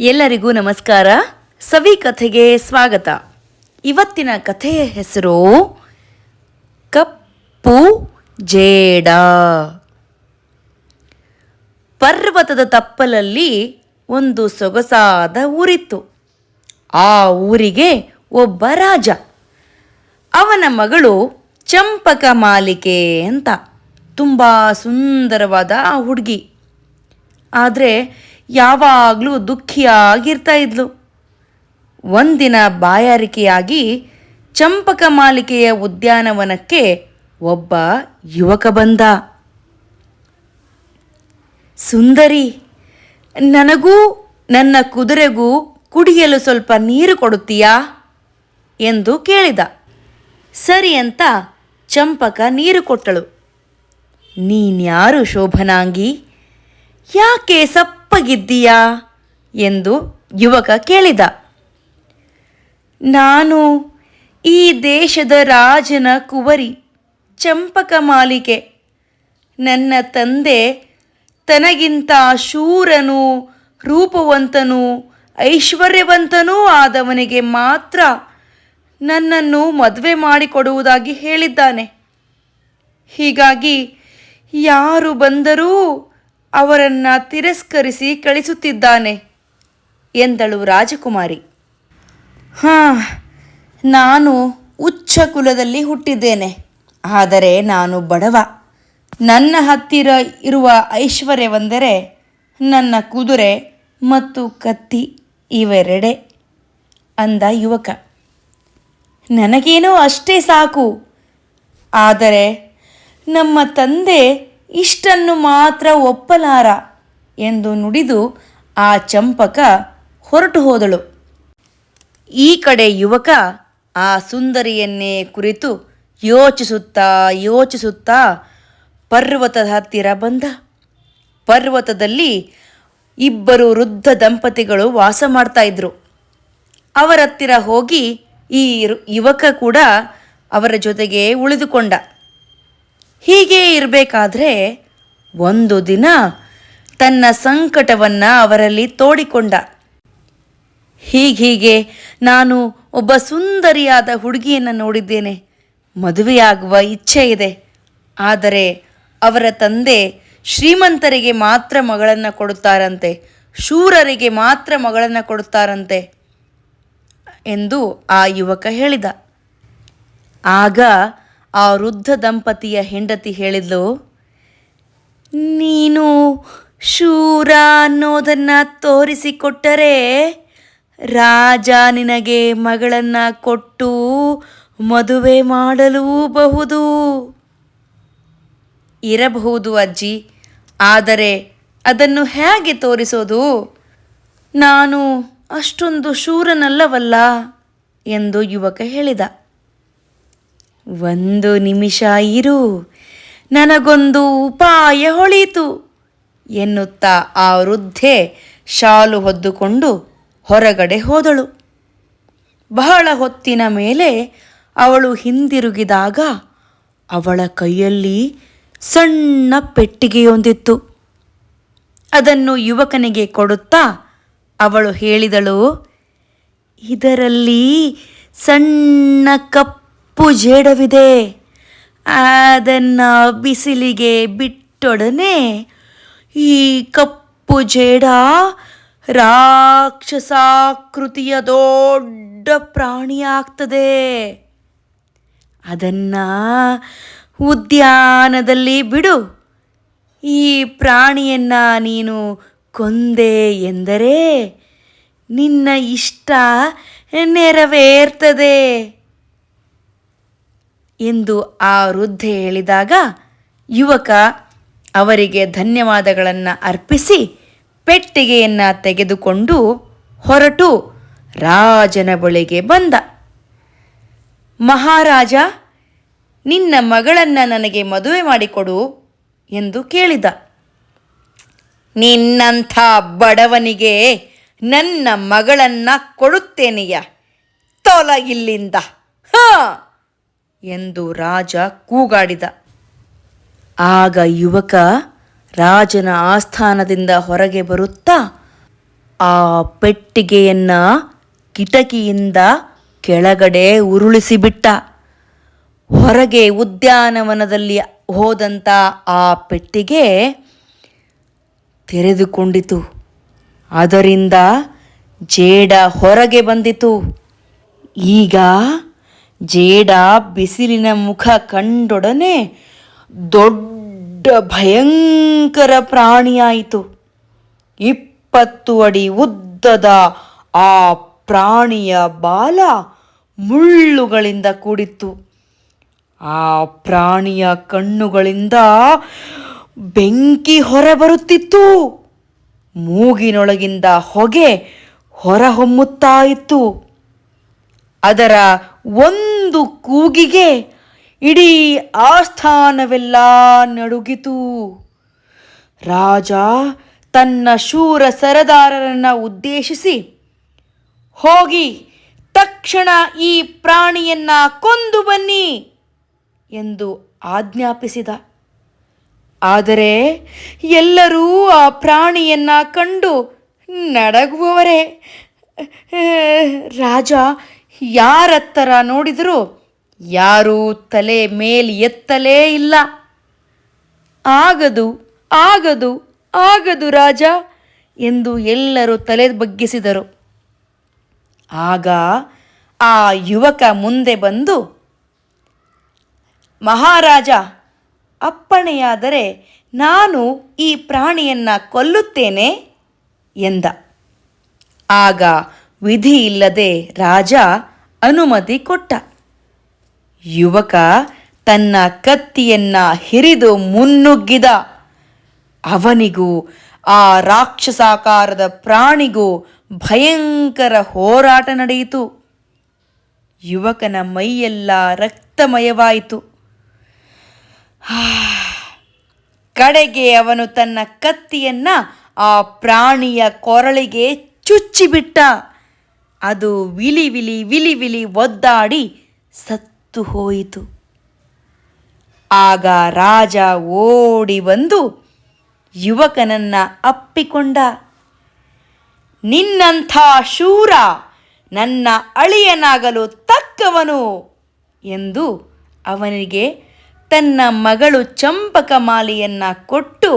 ಎಲ್ಲರಿಗೂ ನಮಸ್ಕಾರ. ಸವಿ ಕಥೆಗೆ ಸ್ವಾಗತ. ಇವತ್ತಿನ ಕಥೆಯ ಹೆಸರು ಕಪ್ಪು ಜೇಡ. ಪರ್ವತದ ತಪ್ಪಲಲ್ಲಿ ಒಂದು ಸೊಗಸಾದ ಊರಿತ್ತು. ಆ ಊರಿಗೆ ಒಬ್ಬ ರಾಜ. ಅವನ ಮಗಳು ಚಂಪಕ ಮಾಲಿಕೆ ಅಂತ. ತುಂಬ ಸುಂದರವಾದ ಹುಡುಗಿ. ಆದರೆ ಯಾವಾಗಲೂ ದುಃಖಿಯಾಗಿರ್ತಾ ಇದ್ಲು. ಒಂದಿನ ಬಾಯಾರಿಕೆಯಾಗಿ ಚಂಪಕ ಮಾಲಿಕೆಯ ಉದ್ಯಾನವನಕ್ಕೆ ಒಬ್ಬ ಯುವಕ ಬಂದ. ಸುಂದರಿ, ನನಗೂ ನನ್ನ ಕುದುರೆಗೂ ಕುಡಿಯಲು ಸ್ವಲ್ಪ ನೀರು ಕೊಡುತ್ತೀಯಾ? ಎಂದು ಕೇಳಿದ. ಸರಿ ಅಂತ ಚಂಪಕ ನೀರು ಕೊಟ್ಟಳು. ನೀನ್ಯಾರು ಶೋಭನಾಂಗಿ? ಯಾಕೆ ಸಪ್ಪಗಿದ್ದೀಯಾ ಎಂದು ಯುವಕ ಕೇಳಿದ. ನಾನು ಈ ದೇಶದ ರಾಜನ ಕುವರಿ, ಚಂಪಕ ಮಾಲಿಕೆ. ನನ್ನ ತಂದೆ ತನಗಿಂತ ಶೂರನು, ರೂಪವಂತನೂ, ಐಶ್ವರ್ಯವಂತನೂ ಆದವನಿಗೆ ಮಾತ್ರ ನನ್ನನ್ನು ಮದುವೆ ಮಾಡಿಕೊಡುವುದಾಗಿ ಹೇಳಿದ್ದಾನೆ. ಹೀಗಾಗಿ ಯಾರು ಬಂದರೂ ಅವರನ್ನು ತಿರಸ್ಕರಿಸಿ ಕಳಿಸುತ್ತಿದ್ದಾನೆ ಎಂದಳು ರಾಜಕುಮಾರಿ. ಹಾಂ, ನಾನು ಉಚ್ಚ ಕುಲದಲ್ಲಿ ಹುಟ್ಟಿದ್ದೇನೆ, ಆದರೆ ನಾನು ಬಡವ. ನನ್ನ ಹತ್ತಿರ ಇರುವ ಐಶ್ವರ್ಯವೆಂದರೆ ನನ್ನ ಕುದುರೆ ಮತ್ತು ಕತ್ತಿ ಇವೆರಡೆ ಅಂದ ಯುವಕ. ನನಗೇನೋ ಅಷ್ಟೇ ಸಾಕು, ಆದರೆ ನಮ್ಮ ತಂದೆ ಇಷ್ಟನ್ನು ಮಾತ್ರ ಒಪ್ಪಲಾರ ಎಂದು ನುಡಿದು ಆ ಚಂಪಕ ಹೊರಟು ಹೋದಳು. ಈ ಕಡೆ ಯುವಕ ಆ ಸುಂದರಿಯನ್ನೇ ಕುರಿತು ಯೋಚಿಸುತ್ತಾ ಯೋಚಿಸುತ್ತಾ ಪರ್ವತದ ಹತ್ತಿರ ಬಂದ. ಪರ್ವತದಲ್ಲಿ ಇಬ್ಬರು ವೃದ್ಧ ದಂಪತಿಗಳು ವಾಸ ಮಾಡ್ತಾ ಇದ್ರು. ಅವರ ಹತ್ತಿರ ಹೋಗಿ ಈ ಯುವಕ ಕೂಡ ಅವರ ಜೊತೆಗೆ ಉಳಿದುಕೊಂಡ. ಹೀಗೆ ಇರಬೇಕಾದ್ರೆ ಒಂದು ದಿನ ತನ್ನ ಸಂಕಟವನ್ನು ಅವರಲ್ಲಿ ತೋಡಿಕೊಂಡ. ಹೀಗೀಗೆ ನಾನು ಒಬ್ಬ ಸುಂದರಿಯಾದ ಹುಡುಗಿಯನ್ನು ನೋಡಿದ್ದೇನೆ. ಮದುವೆಯಾಗುವ ಇಚ್ಛೆ ಇದೆ. ಆದರೆ ಅವರ ತಂದೆ ಶ್ರೀಮಂತರಿಗೆ ಮಾತ್ರ ಮಗಳನ್ನು ಕೊಡುತ್ತಾರಂತೆ. ಶೂರರಿಗೆ ಮಾತ್ರ ಮಗಳನ್ನು ಕೊಡುತ್ತಾರಂತೆ ಎಂದು ಆ ಯುವಕ ಹೇಳಿದ. ಆಗ ಆ ವೃದ್ಧ ದಂಪತಿಯ ಹೆಂಡತಿ ಹೇಳಿದ್ಲು, ನೀನು ಶೂರ ಅನ್ನೋದನ್ನ ತೋರಿಸಿಕೊಟ್ಟರೆ ರಾಜ ನಿನಗೆ ಮಗಳನ್ನ ಕೊಟ್ಟು ಮದುವೆ ಮಾಡಲೂಬಹುದು ಇರಬಹುದು ಅಜ್ಜಿ, ಆದರೆ ಅದನ್ನು ಹೇಗೆ ತೋರಿಸೋದು? ನಾನು ಅಷ್ಟೊಂದು ಶೂರನಲ್ಲವಲ್ಲ, ಎಂದು ಯುವಕ ಹೇಳಿದ. ಒಂದು ನಿಮಿಷ ಇರು. ನನಗೊಂದು ಉಪಾಯ ಹೊಳಿತು ಎನ್ನುತ್ತಾ ಆ ವೃದ್ಧೆ ಶಾಲು ಹೊದ್ದುಕೊಂಡು ಹೊರಗಡೆ ಹೋದಳು. ಬಹಳ ಹೊತ್ತಿನ ಮೇಲೆ ಅವಳು ಹಿಂದಿರುಗಿದಾಗ ಅವಳ ಕೈಯಲ್ಲಿ ಸಣ್ಣ ಪೆಟ್ಟಿಗೆಯೊಂದಿತ್ತು ಅದನ್ನು ಯುವಕನಿಗೆ ಕೊಡುತ್ತಾ ಅವಳು ಹೇಳಿದಳು, ಇದರಲ್ಲಿ ಸಣ್ಣ ಕಪ್ಪು ಜೇಡವಿದೆ. ಅದನ್ನು ಬಿಸಿಲಿಗೆ ಬಿಟ್ಟೊಡನೆ ಈ ಕಪ್ಪು ಜೇಡ ರಾಕ್ಷಸಾಕೃತಿಯ ದೊಡ್ಡ ಪ್ರಾಣಿಯಾಗ್ತದೆ. ಅದನ್ನ ಉದ್ಯಾನದಲ್ಲಿ ಬಿಡು. ಈ ಪ್ರಾಣಿಯನ್ನ ನೀನು ಕೊಂದೆ ಎಂದರೆ ನಿನ್ನ ಇಷ್ಟ ನೆರವೇರ್ತದೆ. ಎಂದು ಆ ವೃದ್ಧೆ ಹೇಳಿದಾಗ, ಯುವಕ, ಅವರಿಗೆ ಧನ್ಯವಾದಗಳನ್ನು ಅರ್ಪಿಸಿ, ಪೆಟ್ಟಿಗೆಯನ್ನು ತೆಗೆದುಕೊಂಡು ಹೊರಟು ರಾಜನ ಬಳಿಗೆ ಬಂದ. ಮಹಾರಾಜ, ನಿನ್ನ ಮಗಳನ್ನು ನನಗೆ ಮದುವೆ ಮಾಡಿಕೊಡು ಎಂದು ಕೇಳಿದ. ನಿನ್ನಂಥ ಬಡವನಿಗೆ ನನ್ನ ಮಗಳನ್ನ ಕೊಡುತ್ತೇನೆಯ? ತೊಲ ಇಲ್ಲಿಂದ ಹ! ಎಂದು ರಾಜ ಕೂಗಾಡಿದ. ಆಗ ಯುವಕ ರಾಜನ ಆಸ್ಥಾನದಿಂದ ಹೊರಗೆ ಬರುತ್ತಾ ಆ ಪೆಟ್ಟಿಗೆಯನ್ನ ಕಿಟಕಿಯಿಂದ ಕೆಳಗಡೆ ಉರುಳಿಸಿಬಿಟ್ಟ. ಹೊರಗೆ ಉದ್ಯಾನವನದಲ್ಲಿ ಹೋದಂಥ ಆ ಪೆಟ್ಟಿಗೆ ತೆರೆದುಕೊಂಡಿತು. ಅದರಿಂದ ಜೇಡ ಹೊರಗೆ ಬಂದಿತು. ಈಗ ಜೇಡ ಬಿಸಿಲಿನ ಮುಖ ಕಂಡೊಡನೆ ದೊಡ್ಡ ಭಯಂಕರ ಪ್ರಾಣಿಯಾಯಿತು. ಇಪ್ಪತ್ತು ಅಡಿ ಉದ್ದದ ಆ ಪ್ರಾಣಿಯ ಬಾಲ ಮುಳ್ಳುಗಳಿಂದ ಕೂಡಿತ್ತು. ಆ ಪ್ರಾಣಿಯ ಕಣ್ಣುಗಳಿಂದ ಬೆಂಕಿ ಹೊರಬರುತ್ತಿತ್ತು ಮೂಗಿನೊಳಗಿಂದ ಹೊಗೆ ಹೊರಹೊಮ್ಮುತ್ತಾ ಇತ್ತು ಅದರ ಒಂದು ಕೂಗಿಗೆ ಇಡೀ ಆಸ್ಥಾನವೆಲ್ಲ ನಡುಗಿತು. ರಾಜ ತನ್ನ ಶೂರ ಸರದಾರರನ್ನು ಉದ್ದೇಶಿಸಿ ಹೋಗಿ ತಕ್ಷಣ ಈ ಪ್ರಾಣಿಯನ್ನ ಕೊಂದು ಬನ್ನಿ ಎಂದು ಆಜ್ಞಾಪಿಸಿದ. ಆದರೆ ಎಲ್ಲರೂ ಆ ಪ್ರಾಣಿಯನ್ನ ಕಂಡು ನಡಗುವವರೇ. ರಾಜ ಯಾರತ್ತರ ನೋಡಿದರೂ ಯಾರೂ ತಲೆ ಮೇಲ್ ಎತ್ತಲೇ ಇಲ್ಲ. ಆಗದು ಆಗದು ಆಗದು ರಾಜ ಎಂದು ಎಲ್ಲರೂ ತಲೆ ಬಗ್ಗಿಸಿದರು. ಆಗ ಆ ಯುವಕ ಮುಂದೆ ಬಂದು, ಮಹಾರಾಜ, ಅಪ್ಪಣೆಯಾದರೆ ನಾನು ಈ ಪ್ರಾಣಿಯನ್ನ ಕೊಲ್ಲುತ್ತೇನೆ ಎಂದ. ಆಗ ವಿಧಿ ಇಲ್ಲದೆ ರಾಜ ಅನುಮತಿ ಕೊಟ್ಟ. ಯುವಕ ತನ್ನ ಕತ್ತಿಯನ್ನ ಹಿರಿದು ಮುನ್ನುಗ್ಗಿದ. ಅವನಿಗೂ, ಆ ರಾಕ್ಷಸಾಕಾರದ ಪ್ರಾಣಿಗೂ ಭಯಂಕರ ಹೋರಾಟ ನಡೆಯಿತು. ಯುವಕನ ಮೈಯೆಲ್ಲ ರಕ್ತಮಯವಾಯಿತು. ಕಡೆಗೆ ಅವನು ತನ್ನ ಕತ್ತಿಯನ್ನ ಆ ಪ್ರಾಣಿಯ ಕೊರಳಿಗೆ ಚುಚ್ಚಿಬಿಟ್ಟ. ಅದು ವಿಲಿ ವಿಲಿ ವಿಲಿ ವಿಲಿ ಒದ್ದಾಡಿ ಸತ್ತು ಹೋಯಿತು. ಆಗ ರಾಜ ಓಡಿ ಬಂದು ಯುವಕನನ್ನ ಅಪ್ಪಿಕೊಂಡ. ನಿನ್ನಂಥ ಶೂರ, ನನ್ನ ಅಳಿಯನಾಗಲು ತಕ್ಕವನು ಎಂದು ಅವನಿಗೆ ತನ್ನ ಮಗಳು ಚಂಪಕಮಾಲಿಯನ್ನ ಕೊಟ್ಟು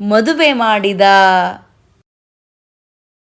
ಮದುವೆ ಮಾಡಿದ.